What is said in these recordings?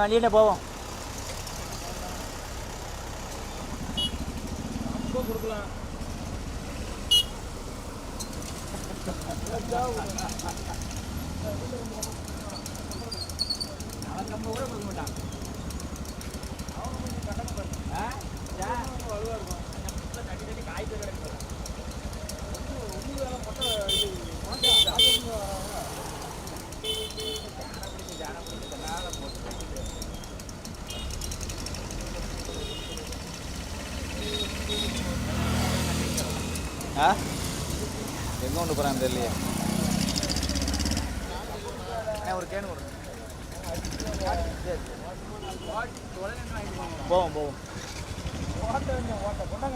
அந்த வண்டியில போவோம். கொடுக்கலாம். ஆ? எங்கே கொண்டு போகிறான்னு தெரியலையே. அண்ணா, ஒரு கேனு கொடுங்க. போவோம் போவோம். அப்படிதான்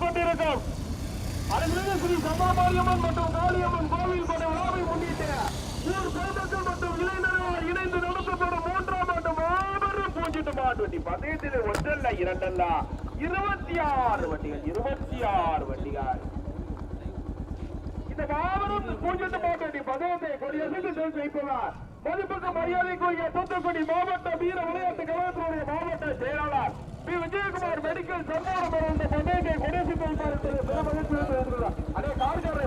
கொண்டிருக்கும் அருள்மிகு ஸ்ரீ சம்மாமாரியம்மன் மற்றும் காளியம்மன் கோவில் கொண்ட விழாவை முன்னிட்டு ஊர் பொதுமக்கள் மற்றும் இளைஞர்கள் இணைந்து நடத்தப்படும் மூன்றாம் ஆண்டு மாபெரும் பூஞ்சிட்டு மாட்டுவண்டி பந்தயத்தில் ஒன்றல்ல இரண்டல்ல இருபத்தி ஆறு வண்டிகள் இருபத்தி ஆறு வண்டிகள் இந்த மாபெரும் பூஜ்ஜியத்து மாவட்ட பதவியை கொடியசைத்து சேர்த்து வைப்பவர் மதிப்புக்கு மரியாதைக்குரிய தூத்துக்குடி மாவட்ட வீர விளையாட்டு கழகத்தினுடைய மாவட்ட செயலாளர் பி. விஜயகுமார் மெடிக்கல் சன்மானம் இந்த பதவியை கொடியசைத்து வைப்பார் என்பது பெரும் இருக்கிறார் அதே கார்காரை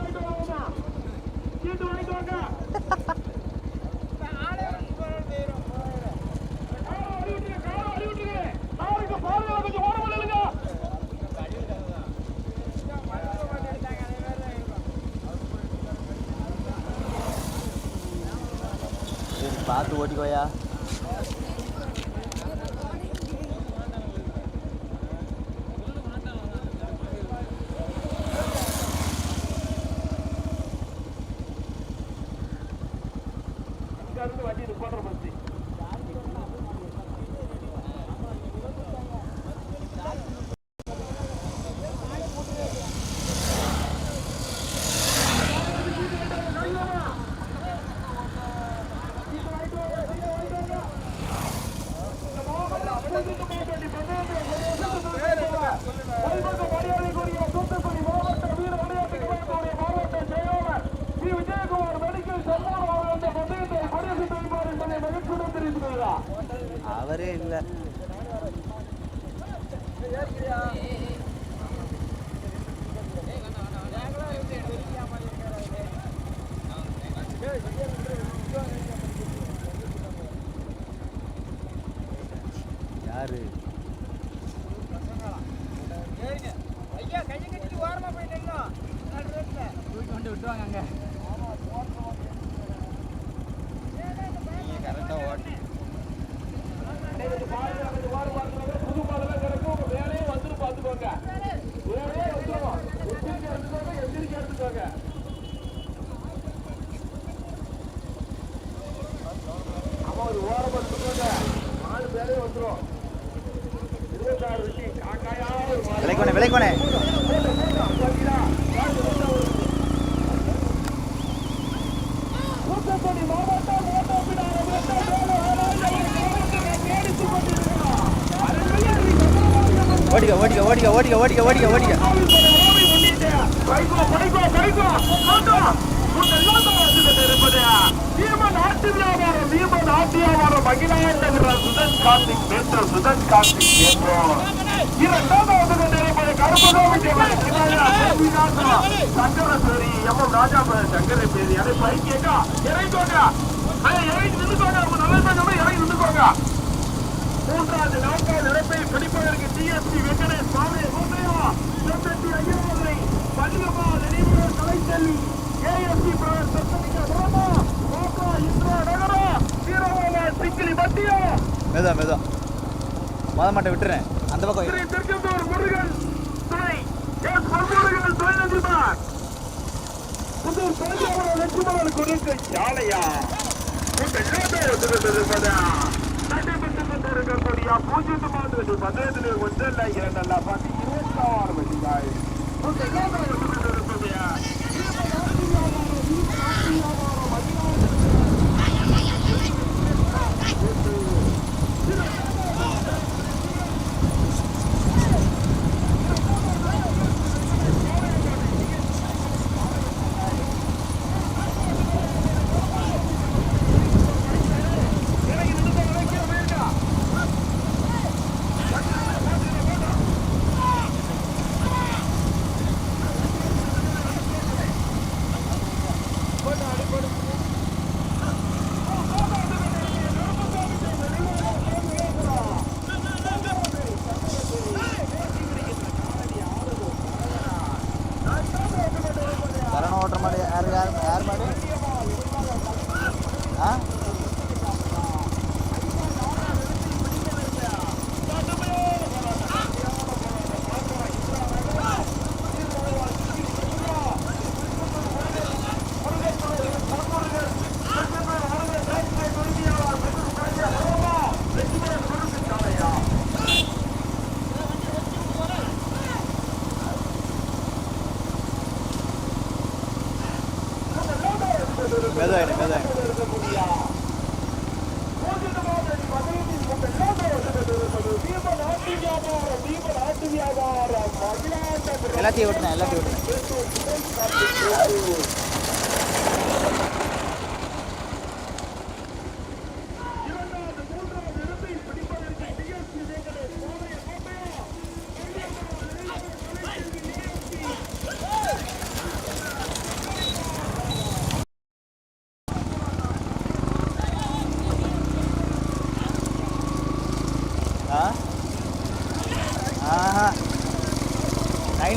ஓடிக்க ஓடிக்க ஓடிக்க ஓடிக்க. ஓடிக்க ஓடிக்க இறங்கி மூன்றாவது நான்காவது இடத்தை பிடிப்பதற்கு டிஎஸ்பி வெங்கடேஷ் சுவாமி மூன்றையா இருபத்தி ஐயாவதை பதினமா நினைவு கலைச்செல்வி ஏஎஸ்பி பிரதர் சத்தமிக்க பிரமா கோகா இந்திரா நகரா. வீரவாலா சிக்கிலி மத்தியா. மெதா மெதா மொத மாட்டை விட்டுறேன். அந்த பக்கம் ஸ்ரீ திருச்செந்தூர் முருகன் துணை. எஸ் முருகன் துணை நந்திமார் புதூர் பழனியாவரம் லட்சுமணன் கொடுக்க சாலையா? பூஜ்ஜியத்து மாதத்தில் பதினெட்டு ஒன்றல்ல இரண்டல்ல பத்து இருபத்தாறு மணிக்காய் சரண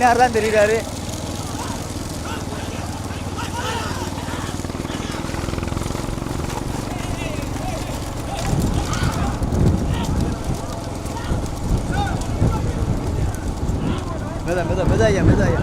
நைனார் தான் தெரியுறாரு மெதா மெதா மெதா ஐயா மெதா ஐயா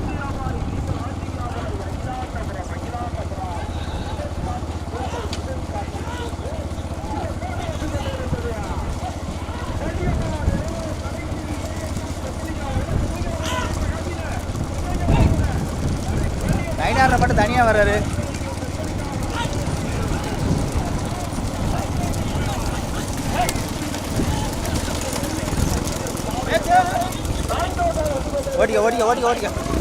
ஓடிக்க ஓடிக்க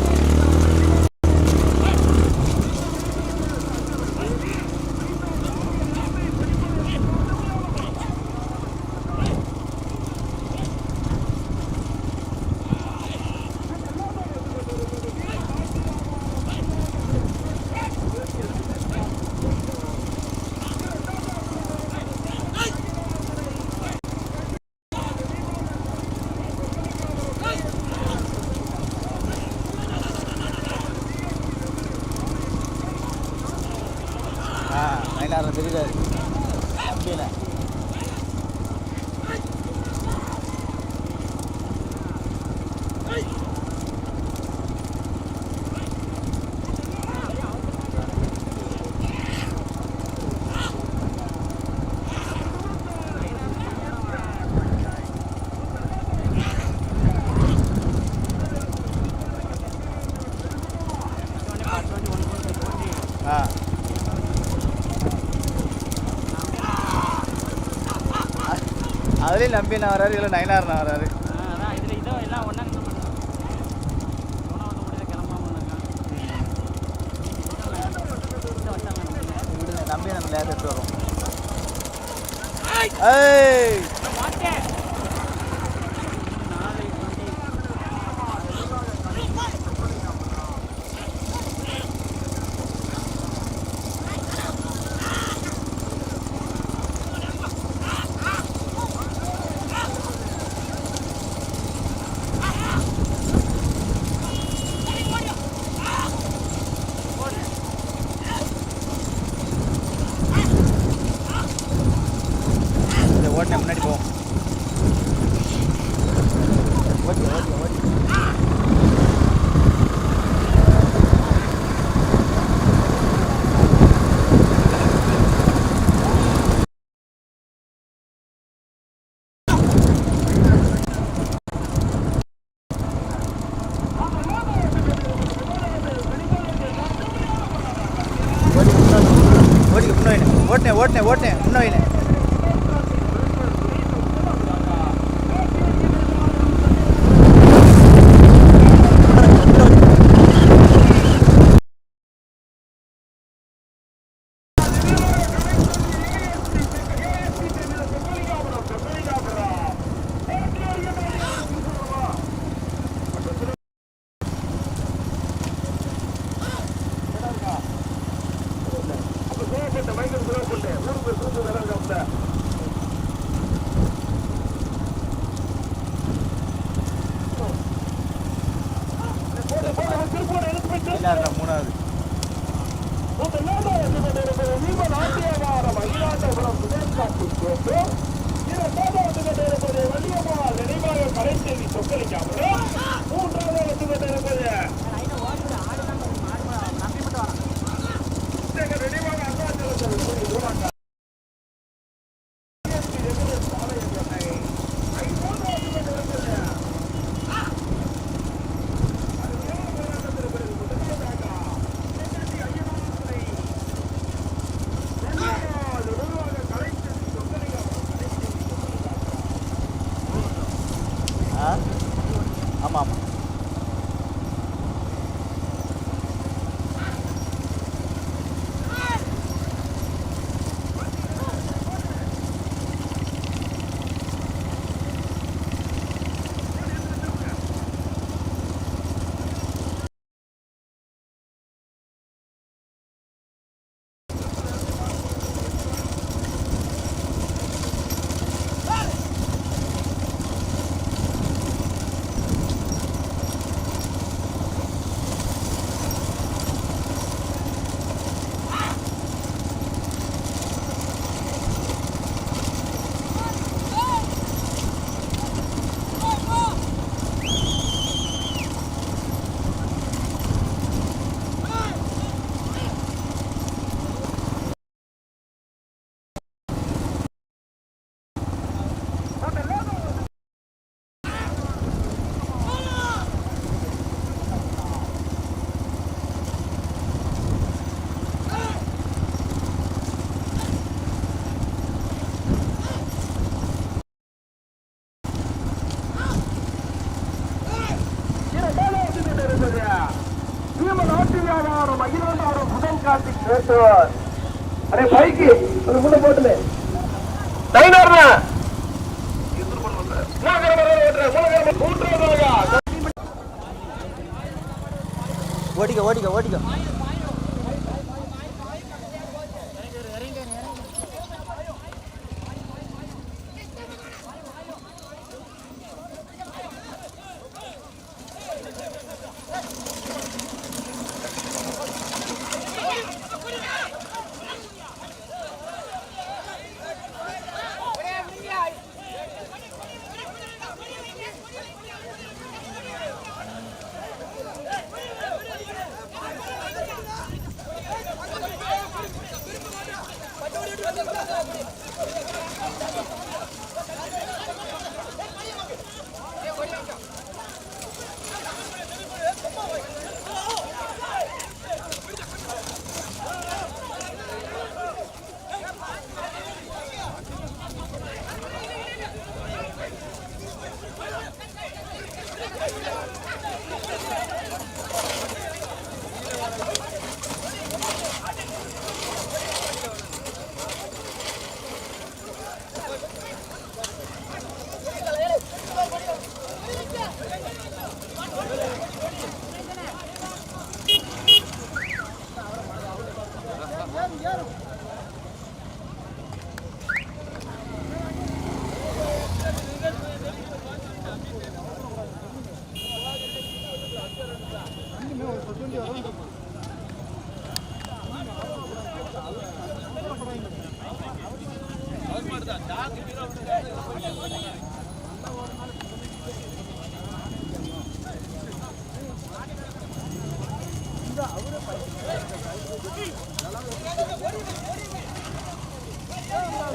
மொபைல் நம்பி நான் வராரு இல்லை நயனார் நான் வராரு ஓட்டினேன் ஓட்டினேன் முன்ன வைனேன் 전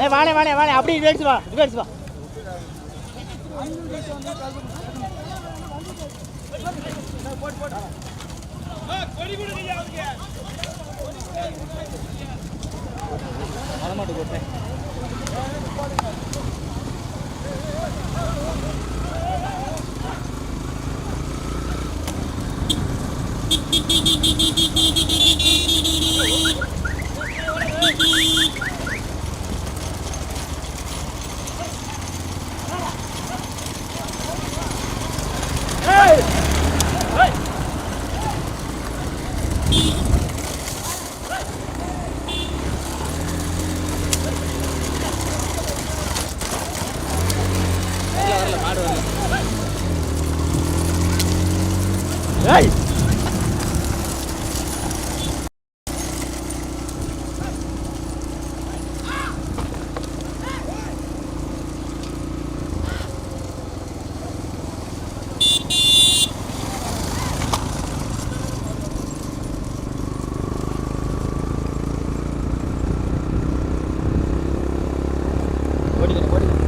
ஓடிக்க ஏய் வாணே வாணே வாணே அப்படி ரிவர்ஸ் வா ரிவர்ஸ் வா. மலமாட்டு கோட்டை வரல ஏய் ஓடிக்கணும் ஓடிக்கணும்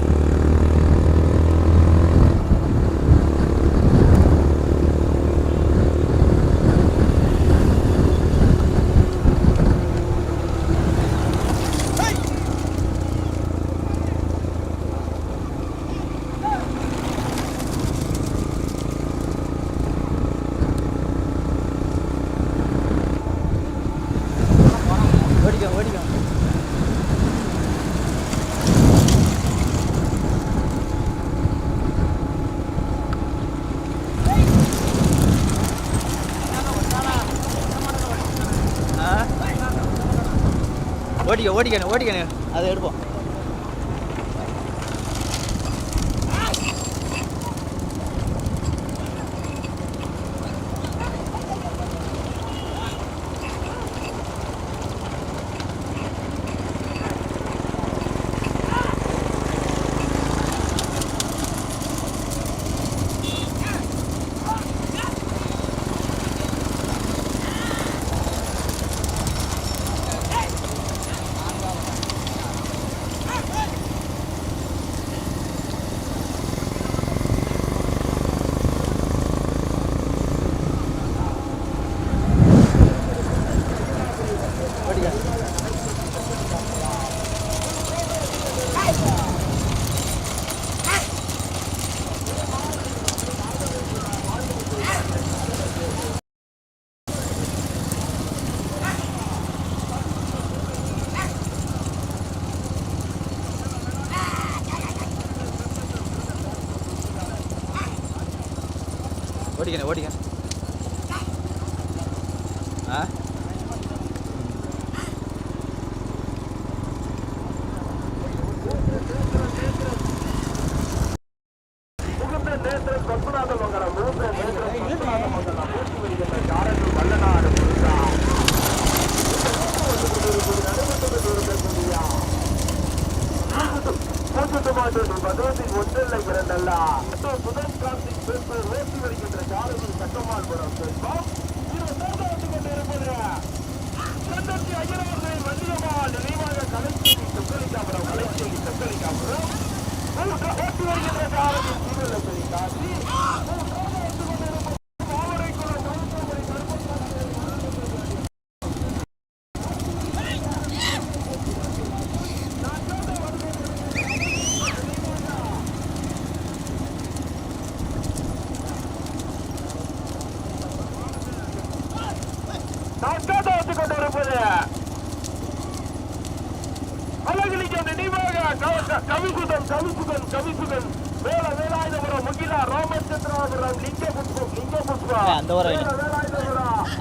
ஓடிக்கோ ஓடிக்கோ ஆ? ஓடிக்க ஓடிக்கணும் ஓடிக்கணும். அதை எடுப்போம். ஓடிக்கணும் ஓடிக்க ஆ முகுந்த நேத்திர பத்மநாத மங்கலம் முகுந்த நேத்திர பத்மநாத மங்கலம் மூச்சு வருகின்ற காரர்கள் வல்லநாடு முருகா பதினொன்றில் ஒன்றில்லை இரண்டல்ல. புதன் கார்த்திக் பேசு வேசி வருகின்ற காரர்கள் சட்டமால் புறம் செல்வம். இது மூன்றாவது கொண்டிருப்பது செந்தத்தி ஐயரவர்களின் வள்ளியம்மாள் நினைவாக கலைச்சேரி சொக்கலிக்காபுரம் கலைச்சேரி சொக்கலிக்காபுரம் மூன்று ஓட்டி வருகின்ற காரர்கள் திருவள்ளப்படி காசி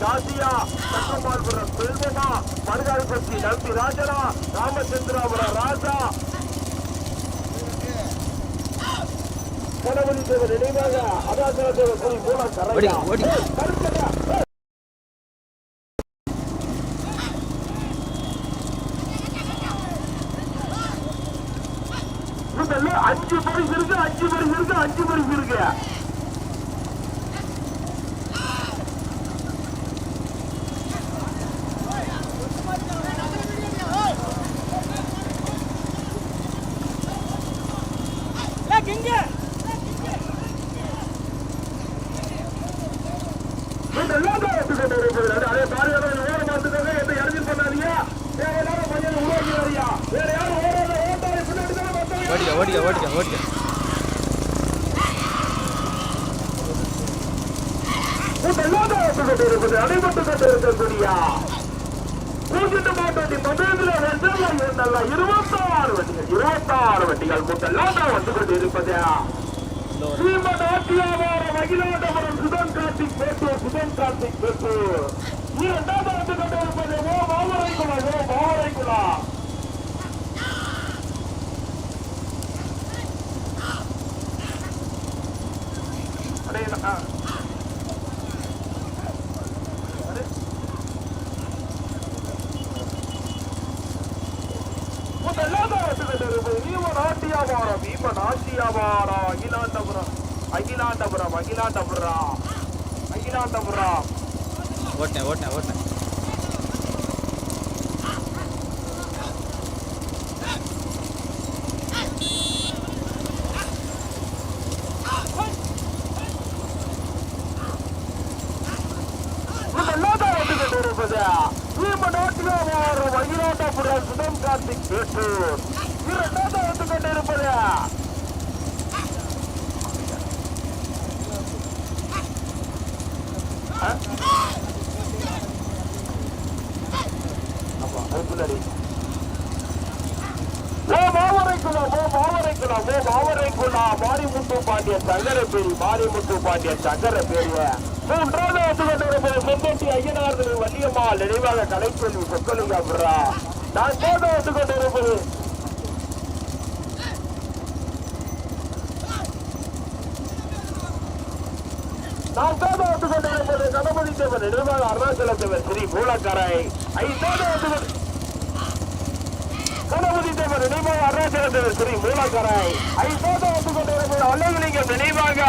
காசியா சட்டமால்புரம் செல்வமா மருதாரிப்பட்டி நம்பி ராஜனா ராமச்சந்திராபுரம் ராஜா. கடவுள் நினைவாக அதாச்சாரத்தேவர் குறி மூலம் கரையா. கருத்தடா அஞ்சு பரிசு இருக்கு அஞ்சு பரிசு இருக்கு அஞ்சு பரிசு இருக்கு. இரண்டாவது வந்து கொண்டிருப்பது ஓ மாமரைக்குளா ஓ மாமரைக்குளா அடே, ஆ. அடே. முதலாவது அகிலாண்டபுரம் அகிலாண்டபுரம் அகிலாண்டபுரம் அகிலாண்டபுரம் વટને વટને વટને மாரிமுத்து பாண்டிய மாரிமுத்து பாண்டிய மூன்றாவது வந்து கொண்டிருப்பது ஐயனார் திரு வள்ளியம்மாள் நினைவாக கலைச்சொல்லி நான் போட்டு வந்து கொண்டிருப்பது வந்து கொண்டிருப்பது கணபதி தேவர் நினைவாக அருணாச்சல தேவர் ஸ்ரீ மூலக்கரை. ஐந்தாவது வந்து நினைவாக அருணாச்சல தேவர் மூலக்கரை ஐந்தாவது வந்து கொண்டிருப்பது அல்லலிங்கம் நினைவாக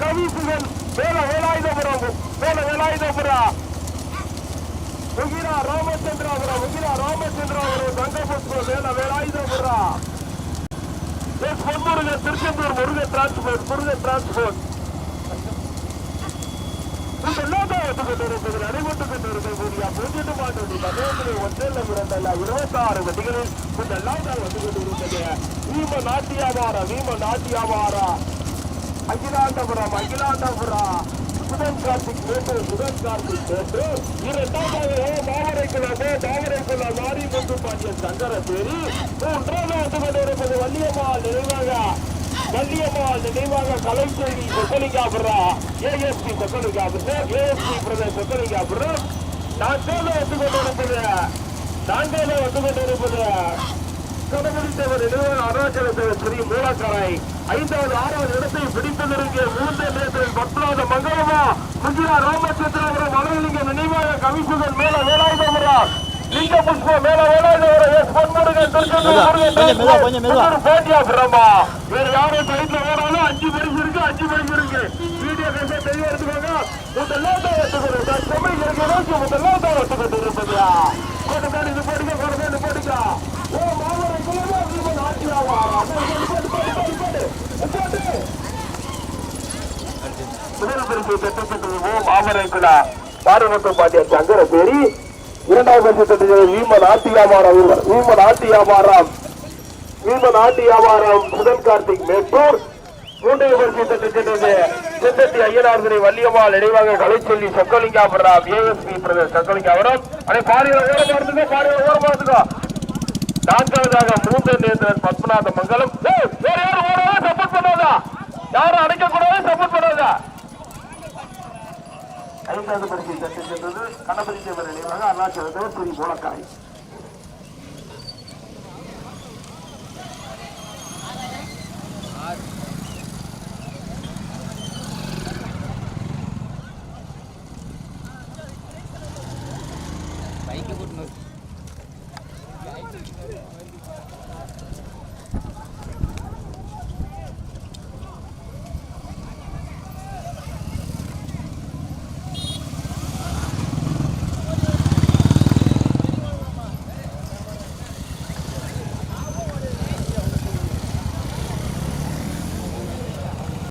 கவிசுகன் மேல வேலாயுதபுரம் மேல வேலாயுதபுரம் முகிரா ராமச்சந்திராபுரம் முகிரா ராமச்சந்திராபுரம் தங்கபுஷ்பம் மேல Velayuthapuram S Ponmurugan Tiruchendur Murugan transport Murugan transport இருபத்தாறு வண்டிகளில் இதெல்லாம் தான் வந்து கொண்டிருந்தது வீம நாட்டியாவார வீம நாட்டியாவார. அகிலாண்டபுரம் அகிலாண்டபுரம் சுதன் கார்த்திக் மேட்டு சுதன் கார்த்திக் மேட்டு இரண்டாவது மாவரைக்குள்ளே மாவரைக்குள்ள மாரி முத்து பாண்டியன் சங்கர மூன்றாவது வந்து கொண்டிருப்பது வள்ளியம்மாள் நினைவாக வள்ளியம்மாள் நினைவாக கலைச்செல்வி சொக்கலிங்காபுரா ஏஎஸ்பி சொக்கலிங்காபுரம் ஏஎஸ்பி பிரதேச சொக்கலிங்காபுரம் நான்காவது வந்து கொண்டிருப்பது நான்காவது வந்து கொண்டிருப்பது கணபதி தேவர் நிறுவன அருணாச்சல தேவர் ஸ்ரீ மூலக்கரை. ஐந்தாவது ஆறாவது இடத்தை பிடிப்பதற்கு மூன்று நேரத்தில் பத்தாவது மங்களமா முஜிரா ராமச்சந்திராபுரம் மலையலிங்கம் நினைவாக கவிசுகன் மேல வேலாயுதபுரம் லிங்க புஷ்பம் மேல வேலாயுதபுரம் எஸ் பொன்முருகன் திருச்செந்தூர் போட்டியா பிரம்மா. வேற யாரும் சைட்ல ஓடாலும் அஞ்சு பரிசு இருக்கு அஞ்சு பரிசு இருக்கு. வீடியோ தெளிவா எடுத்துக்கோங்க. சார் செம்மை இருக்கு நோக்கி எடுத்துக்கிட்டு இது போடுங்க கொண்டு இது போடுங்க. ஓ ஓ மாமரை குலா பாரமத்து பாண்டிய சங்கர பேரி இரண்டாவது பரிசு பெற்றது வீம நாட்டியாவாரம் வீம நாட்டியாவாரம் வீம நாட்டியாவாரம் சுதன் கார்த்திக் மேட்டூர். மூன்றாவது பரிசு பெற்றது சித்தத்தி ஐயனார்துரை வள்ளியம்மாள் நினைவாக கலைச்சொல்லி சொக்கலிங்காபுரம் ஏஎஸ்பி பிரதேஷ் சொக்கலிங்காபுரம் அடே பாரியில் ஓரம் பார்த்துக்கோ பாரியில் ஓரம் பார்த்துக்கோ. நான்காவதாக மூன்று நேந்திரன் பத்மநாத மங்கலம் வேற யாரும் ஓடாத சப்போர்ட் பண்ணாதா? யாரும் அடைக்க கூடாது சப்போர்ட் பண்ணாதா? ஐந்தாவது பரிசை தட்டு சென்றது கணபதி தேவர் நினைவாக அருணாச்சலத்தில் ஸ்ரீ மூலக்காய்